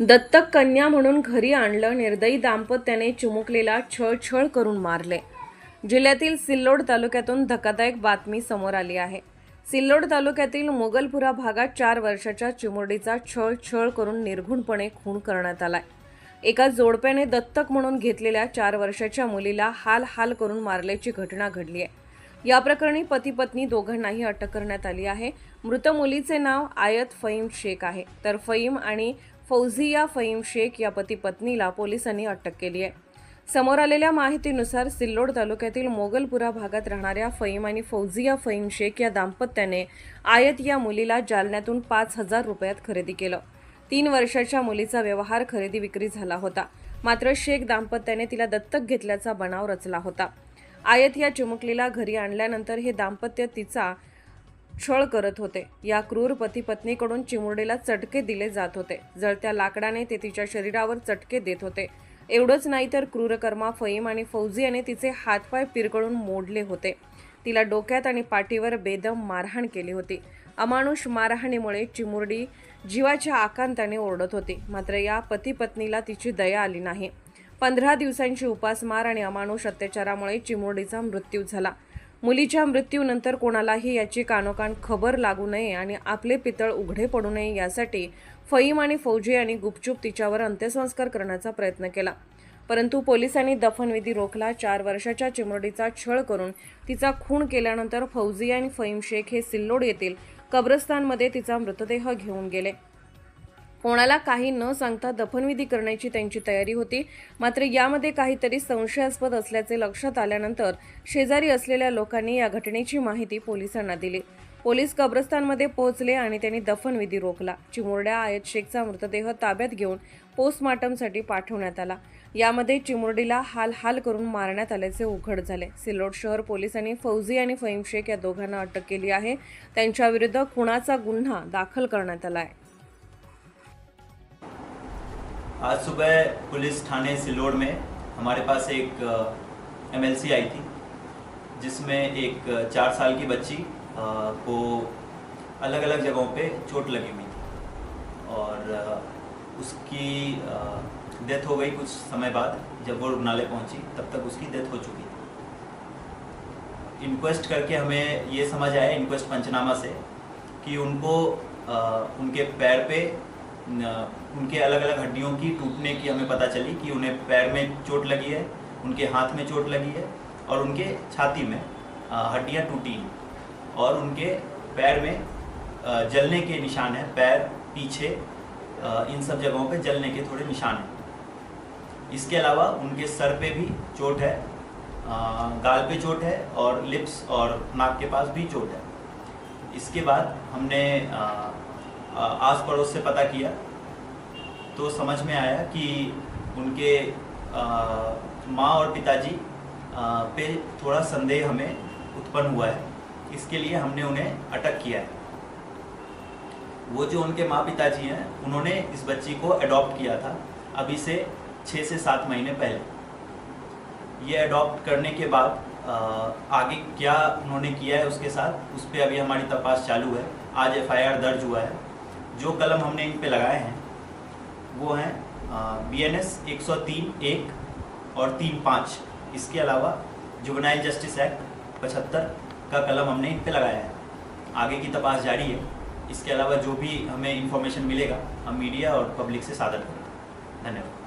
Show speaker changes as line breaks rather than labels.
दत्तक कन्या म्हणून घरी आणलं निर्दयी दाम्पत्याने चिमुकलेला छळछळ करून मारले. जिल्ह्यातील सिल्लोड तालुक्यातून धक्कादायक बातमी समोर आली आहे. सिल्लोड तालुक्यातील मोगलपुरा भागात चार वर्षाच्या चिमुरडीचा छळछळ करून निर्घुणपणे खून करण्यात आलाय. एका जोडप्याने दत्तक म्हणून घेतलेल्या चार वर्षाच्या मुलीला हाल हाल करून मारल्याची घटना घडली आहे. या प्रकरणी पती पत्नी दोघांनाही अटक करण्यात आली आहे. मृत मुलीचे नाव आयत फईम शेख आहे. तर फईम आणि फौझिया फईम शेख या पती पत्नीला पोलिसांनी अटक केली आहे. समोर आलेल्या माहितीनुसार सिल्लोड तालुक्यातील मोगलपुरा भागात राहणाऱ्या फईम आणि फौजिया फईम शेख या दाम्पत्याने आयत या मुलीला जालन्यातून पाच हजार रुपयात खरेदी केलं. तीन वर्षाच्या मुलीचा व्यवहार खरेदी विक्री झाला होता. मात्र शेख दाम्पत्याने तिला दत्तक घेतल्याचा बनाव रचला होता. आयत या चिमुकलीला घरी आणल्यानंतर हे दाम्पत्य तिचा छळ करत होते. या क्रूर पती पत्नीकडून चिमुरडीला चटके दिले जात होते. जळत्या लाकडाने ते तिच्या शरीरावर चटके देत होते. एवढंच नाही तर क्रूरकर्मा फईम आणि फौजी याने तिचे हातपाय पिरगळून मोडले होते. तिला डोक्यात आणि पाठीवर बेदम मारहाण केली होती. अमानुष मारहाणीमुळे चिमुरडी जीवाच्या आकांताने ओरडत होती. मात्र या पती पत्नीला तिची दया आली नाही. पंधरा दिवसांची उपासमार आणि अमानुष अत्याचारामुळे चिमुरडीचा मृत्यू झाला. मुलीच्या मृत्यूनंतर कोणालाही याची कानोकान खबर लागू नये आणि आपले पितळ उघडे पडू नये यासाठी फईम आणि फौजी यांनी गुपचूप तिच्यावर अंत्यसंस्कार करण्याचा प्रयत्न केला. परंतु पोलिसांनी दफनविधी रोखला. चार वर्षाच्या चिमुरडीचा छळ करून तिचा खून केल्यानंतर फौजी आणि फईम शेख हे सिल्लोड येथील कब्रस्तानमध्ये तिचा मृतदेह घेऊन गेले. कोणाला काही न सांगता दफनविधी करण्याची त्यांची तयारी होती. मात्र यामध्ये काहीतरी संशयास्पद असल्याचे लक्षात आल्यानंतर शेजारी असलेल्या लोकांनी या घटनेची माहिती पोलिसांना दिली. पोलीस कब्रस्तानमध्ये पोहोचले आणि त्यांनी दफनविधी रोखला. चिमुरड्या आयत शेखचा मृतदेह ताब्यात घेऊन पोस्टमार्टमसाठी पाठवण्यात आला. यामध्ये चिमुरडीला हाल हाल करून मारण्यात आल्याचे उघड झाले. सिल्लोड शहर पोलिसांनी फौजी आणि फईम शेख या दोघांना अटक केली आहे. त्यांच्याविरुद्ध खुणाचा गुन्हा दाखल करण्यात आला आहे.
आज सुबह पुलिस थाने सिल्लोड में हमारे पास एक एमएलसी आई थी जिसमें एक चार साल की बच्ची को अलग अलग जगहों पे चोट लगी हुई थी। और उसकी डेथ हो गई कुछ समय बाद जब वो रुग्णालय पहुँची तब तक उसकी डेथ हो चुकी थी। इंक्वेस्ट करके हमें ये समझ आया इंक्वेस्ट पंचनामा से कि उनको अ, उनके पैर पे उनके अलग अलग हड्डियों की टूटने की हमें पता चली कि उन्हें पैर में चोट लगी है, उनके हाथ में चोट लगी है और उनके छाती में हड्डियाँ टूटी हैं और उनके पैर में जलने के निशान हैं, पैर, पीछे इन सब जगहों पे जलने के थोड़े निशान हैं। इसके अलावा उनके सर पे भी चोट है गाल पे चोट है और लिप्स और नाक के पास भी चोट है। इसके बाद हमने आस पड़ोस से पता किया तो समझ में आया कि उनके माँ और पिताजी पे थोड़ा संदेह हमें उत्पन्न हुआ है। इसके लिए हमने उन्हें अटक किया है। वो जो उनके माँ पिताजी हैं, उन्होंने इस बच्ची को अडॉप्ट किया था अभी से छः से सात महीने पहले। ये अडॉप्ट करने के बाद आगे क्या उन्होंने किया है उसके साथ, उस पर अभी हमारी तपास चालू है। आज एफआईआर दर्ज हुआ है। जो कलम हमने इन पे लगाए हैं, वो हैं बी एन एस एक सौ तीन, एक और तीन, पाँच। इसके अलावा जुबनाइल जस्टिस एक्ट पचहत्तर का कलम हमने इन पे लगाया है। आगे की तपास जारी है। इसके अलावा जो भी हमें इन्फॉर्मेशन मिलेगा, हम मीडिया और पब्लिक से साझा करेंगे। धन्यवाद।